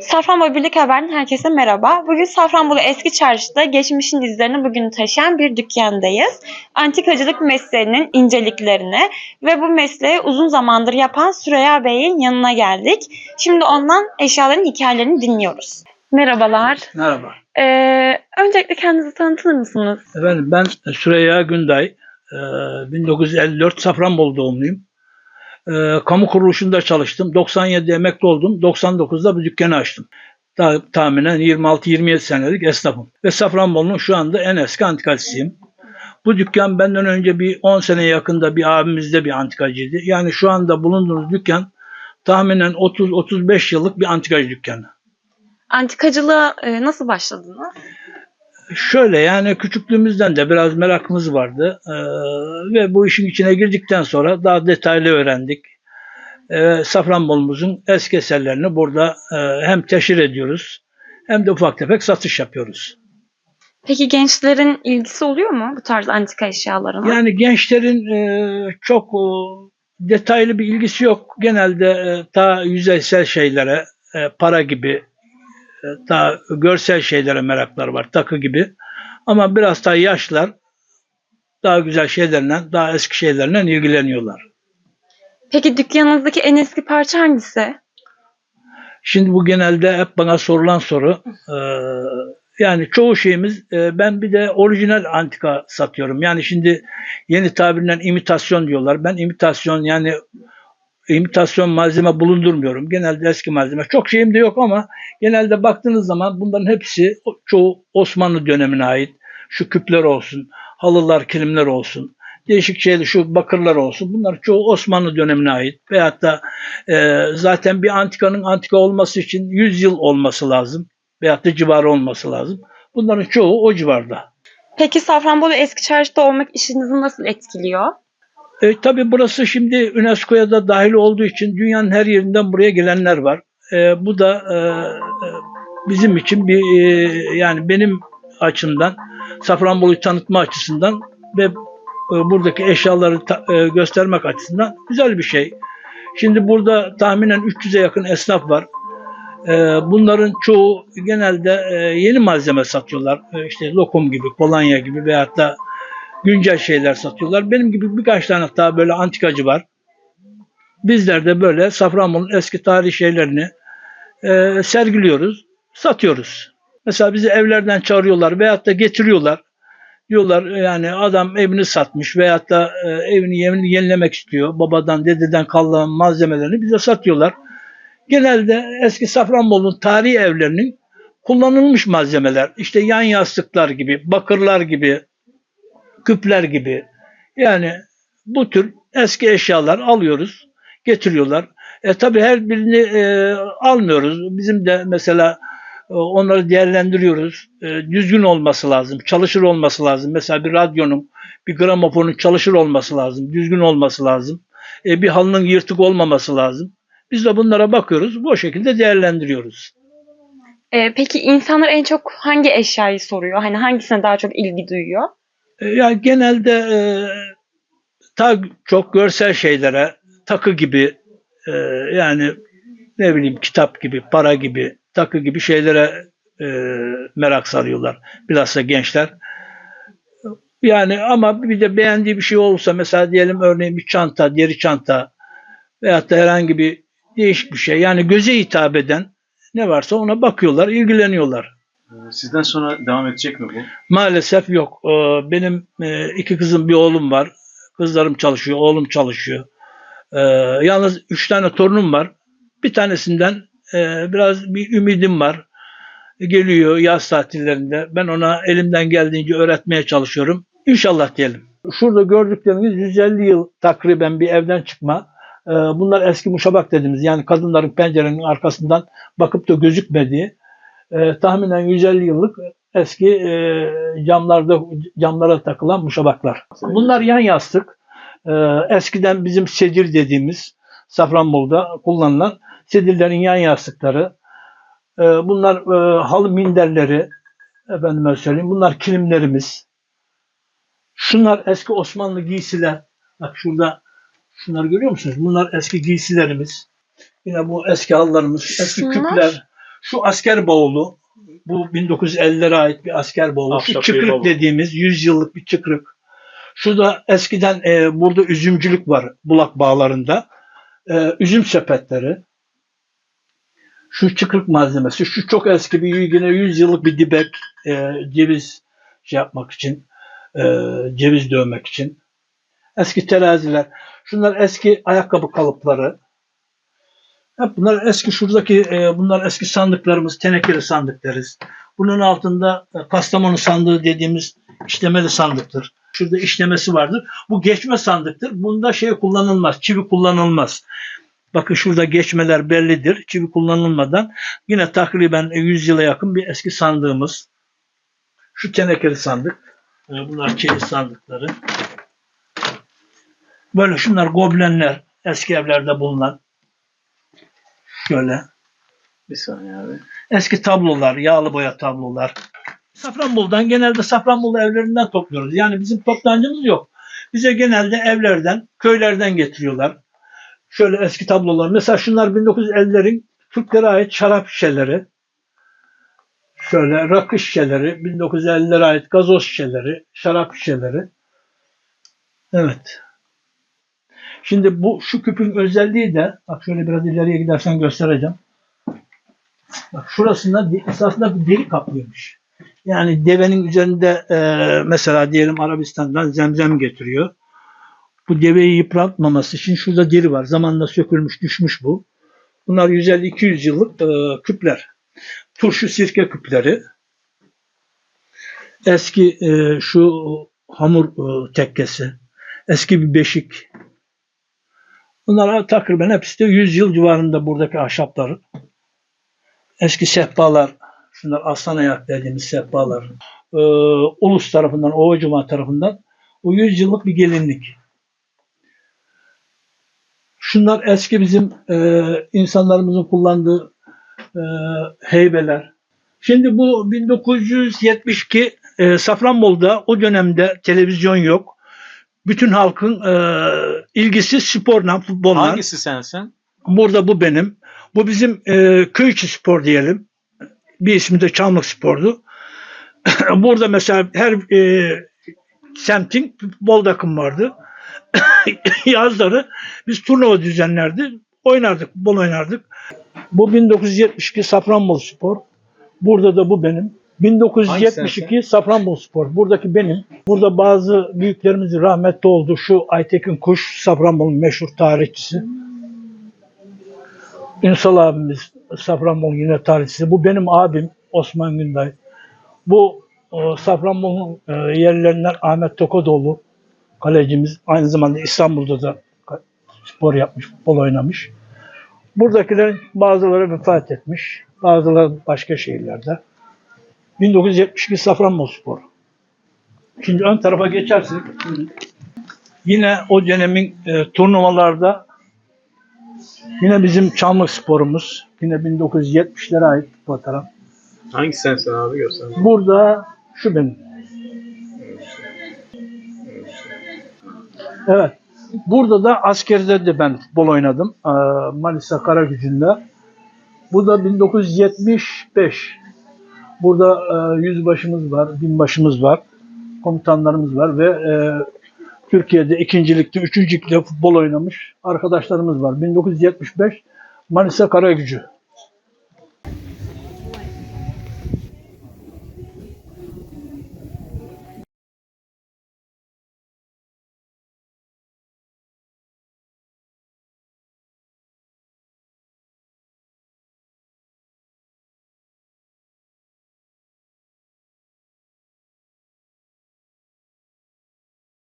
Safranbolu Birlik Haber'den herkese merhaba. Bugün Safranbolu Eski Çarşı'da geçmişin izlerini bugün taşıyan bir dükkandayız. Antikacılık mesleğinin inceliklerini ve bu mesleği uzun zamandır yapan Süreyya Bey'in yanına geldik. Şimdi ondan eşyaların hikayelerini dinliyoruz. Merhabalar. Merhaba. Ee, öncelikle kendinizi tanıtır mısınız? Efendim ben Süreyya Günday. Ee, 1954 Safranbolu doğumluyum. Ee, Kamu kuruluşunda çalıştım. 97'de emekli oldum. 99'da bu dükkanı açtım. Ta- tahminen 26-27 senelik esnafım. Ve Safranbolu'nun şu anda en eski antikacısıyım. Bu dükkan benden önce bir 10 sene yakında bir abimizde bir antikacıydı. Yani şu anda bulunduğumuz dükkan tahminen 30-35 yıllık bir antikacı dükkanı. Antikacılığa e, nasıl başladınız? Şöyle yani küçüklüğümüzden de biraz merakımız vardı Ee, ve bu işin içine girdikten sonra daha detaylı öğrendik. Ee, Safranbolumuzun eski eserlerini burada e, hem teşhir ediyoruz hem de ufak tefek satış yapıyoruz. Peki gençlerin ilgisi oluyor mu bu tarz antika eşyalarına? Yani gençlerin e, çok e, detaylı bir ilgisi yok. Genelde e, daha yüzeysel şeylere, e, para gibi, daha görsel şeylere merakları var, takı gibi. Ama biraz daha yaşlar daha güzel şeylerle, daha eski şeylerle ilgileniyorlar. Peki dükkanınızdaki en eski parça hangisi? Şimdi bu genelde hep bana sorulan soru. E, yani çoğu şeyimiz, e, ben bir de orijinal antika satıyorum. Yani şimdi yeni tabirle imitasyon diyorlar. Ben imitasyon yani imitasyon malzeme bulundurmuyorum. Genelde eski malzeme. Çok şeyim de yok ama genelde baktığınız zaman bunların hepsi çoğu Osmanlı dönemine ait. Şu küpler olsun, halılar, kilimler olsun, değişik şeyler, şu bakırlar olsun. Bunlar çoğu Osmanlı dönemine ait. Veyahut da e, zaten bir antikanın antika olması için 100 yıl olması lazım. Veyahut da civarı olması lazım. Bunların çoğu o civarda. Peki Safranbolu Eski Çarşı'da olmak işinizi nasıl etkiliyor? E, tabii burası şimdi UNESCO'ya da dahil olduğu için dünyanın her yerinden buraya gelenler var. E, bu da e, e, bizim için bir e, yani benim açımdan Safranbolu'yu tanıtma açısından ve e, buradaki eşyaları ta- e, göstermek açısından güzel bir şey. Şimdi burada tahminen 300'e yakın esnaf var. E, bunların çoğu genelde e, yeni malzeme satıyorlar. E, işte lokum gibi, kolonya gibi veyahut da güncel şeyler satıyorlar. Benim gibi birkaç tane daha böyle antikacı var. Bizler de böyle Safranbolu'nun eski tarihi şeylerini e, sergiliyoruz, satıyoruz. Mesela bizi evlerden çağırıyorlar veyahut da getiriyorlar. Diyorlar yani adam evini satmış veyahut da e, evini yeni- yenilemek istiyor. Babadan, dededen kalan malzemelerini bize satıyorlar. Genelde eski Safranbolu'nun tarihi evlerinin kullanılmış malzemeler, işte yan yastıklar gibi, bakırlar gibi, küpler gibi. Yani bu tür eski eşyalar alıyoruz, getiriyorlar. E tabii her birini e, almıyoruz. Bizim de mesela e, onları değerlendiriyoruz. E, düzgün olması lazım, çalışır olması lazım. Mesela bir radyonun, bir gramofonun çalışır olması lazım, düzgün olması lazım. E, bir halının yırtık olmaması lazım. Biz de bunlara bakıyoruz, bu şekilde değerlendiriyoruz. Ee, peki insanlar en çok hangi eşyayı soruyor? Hani hangisine daha çok ilgi duyuyor? E, Yani genelde e, ta çok görsel şeylere, takı gibi, e, yani ne bileyim kitap gibi, para gibi, takı gibi şeylere e, merak sarıyorlar. Bilhassa gençler. Yani ama bir de beğendiği bir şey olursa mesela diyelim örneğin bir çanta, deri çanta veyahut da herhangi bir değişik bir şey. Yani göze hitap eden ne varsa ona bakıyorlar, ilgileniyorlar. Ee, Sizden sonra devam edecek mi bu? Maalesef yok. Ee, Benim e, iki kızım bir oğlum var. Kızlarım çalışıyor, oğlum çalışıyor. Ee, Yalnız üç tane torunum var. Bir tanesinden e, biraz bir ümidim var. Geliyor yaz tatillerinde. Ben ona elimden geldiğince öğretmeye çalışıyorum. İnşallah diyelim. Şurada gördükleriniz 150 yıl takriben bir evden çıkma. Bunlar eski muşabak dediğimiz yani kadınların pencerenin arkasından bakıp da gözükmediği e, tahminen 150 yıllık eski e, camlarda camlara takılan muşabaklar. Bunlar yan yastık. E, eskiden bizim sedir dediğimiz Safranbolu'da kullanılan sedirlerin yan yastıkları. E, bunlar e, halı minderleri. Efendime söyleyeyim. Bunlar kilimlerimiz. Şunlar eski Osmanlı giysiler. Bak şurada şunları görüyor musunuz? Bunlar eski giysilerimiz. Yine bu eski halılarımız, eski Şunlar? küpler. Şu asker bavulu, bu 1950'lere ait bir asker bavulu. Şu Ahşap bir çıkrık bavul. dediğimiz 100 yıllık bir çıkrık. Şurada eskiden e, burada üzümcülük var bulak bağlarında. E, üzüm sepetleri. Şu çıkrık malzemesi. Şu çok eski bir yine 100 yıllık bir dibek. e, ceviz şey yapmak için. e, ceviz dövmek için. Eski teraziler. Şunlar eski ayakkabı kalıpları. Hep bunlar eski şuradaki e, bunlar eski sandıklarımız, tenekeli sandık deriz. Bunun altında e, Kastamonu sandığı dediğimiz işlemeli sandıktır. Şurada işlemesi vardır. Bu geçme sandıktır. Bunda şey kullanılmaz, çivi kullanılmaz. Bakın şurada geçmeler bellidir. Çivi kullanılmadan yine takriben 100 yıla yakın bir eski sandığımız. Şu tenekeli sandık. E, Bunlar çeyiz sandıkları. Böyle şunlar goblenler eski evlerde bulunan. Şöyle. Bir saniye abi. Eski tablolar, yağlı boya tablolar. Safranbolu'dan genelde Safranbolu evlerinden topluyoruz. Yani bizim toptancımız yok. Bize genelde evlerden, köylerden getiriyorlar. Şöyle eski tablolar. Mesela şunlar 1950'lerin Türklere ait şarap şişeleri. Şöyle rakı şişeleri, 1950'lere ait gazoz şişeleri, şarap şişeleri. Evet. Şimdi bu şu küpün özelliği de bak şöyle biraz ileriye gidersen göstereceğim. Bak şurasında esasında bir deri kaplıyormuş. Yani devenin üzerinde e, mesela diyelim Arabistan'dan zemzem getiriyor. Bu deveyi yıpratmaması için şurada deri var. Zamanla sökülmüş, düşmüş bu. Bunlar 150-200 yıllık e, küpler. Turşu sirke küpleri. Eski e, şu hamur e, tekkesi. Eski bir beşik. Bunlar takriben hepsi de 100 yıl civarında buradaki ahşapları. Eski sehpalar, şunlar aslan ayak dediğimiz sehpalar, e, Ulus tarafından, Ovacıma tarafından o 100 yıllık bir gelinlik. Şunlar eski bizim e, insanlarımızın kullandığı e, heybeler. Şimdi bu 1972 e, Safranbolu'da o dönemde televizyon yok. Bütün halkın e, ilgisi sporla, futbolla. Hangisi sensin? Burada bu benim. Bu bizim e, köy içi spor diyelim. Bir ismi de Çamlık Spor'du. Burada mesela her e, semtin futbol takım vardı. Yazları biz turnuva düzenlerdi. Oynardık, futbol oynardık. Bu 1972 Safranbolu Spor. Burada da bu benim. 1972 Safranbolu Spor. Buradaki benim. Burada bazı büyüklerimiz rahmetli oldu. Şu Aytekin Kuş, Safranbolu meşhur tarihçisi. Ünsal abimiz Safranbolu yine tarihçisi. Bu benim abim Osman Günday. Bu e, Safranbolu'nun e, yerlerinden Ahmet Tokadoğlu kalecimiz. Aynı zamanda İstanbul'da da spor yapmış, futbol oynamış. Buradakilerin bazıları vefat etmiş. Bazıları başka şehirlerde. 1972 Safranbolu Spor. Şimdi ön tarafa geçersek yine o dönemin e, turnuvalarda Yine bizim Çamlık sporumuz. Yine 1970'lere ait bu fotoğraf. Hangisi sensin abi göster. Burada şu benim. Evet. Burada da askerde de ben futbol oynadım. Ee, Manisa Karagücü'nde. Bu da 1975. Burada e, yüzbaşımız var, binbaşımız var, komutanlarımız var ve e, Türkiye'de ikincilikte, üçüncülükte futbol oynamış arkadaşlarımız var. 1975 Manisa Karagücü.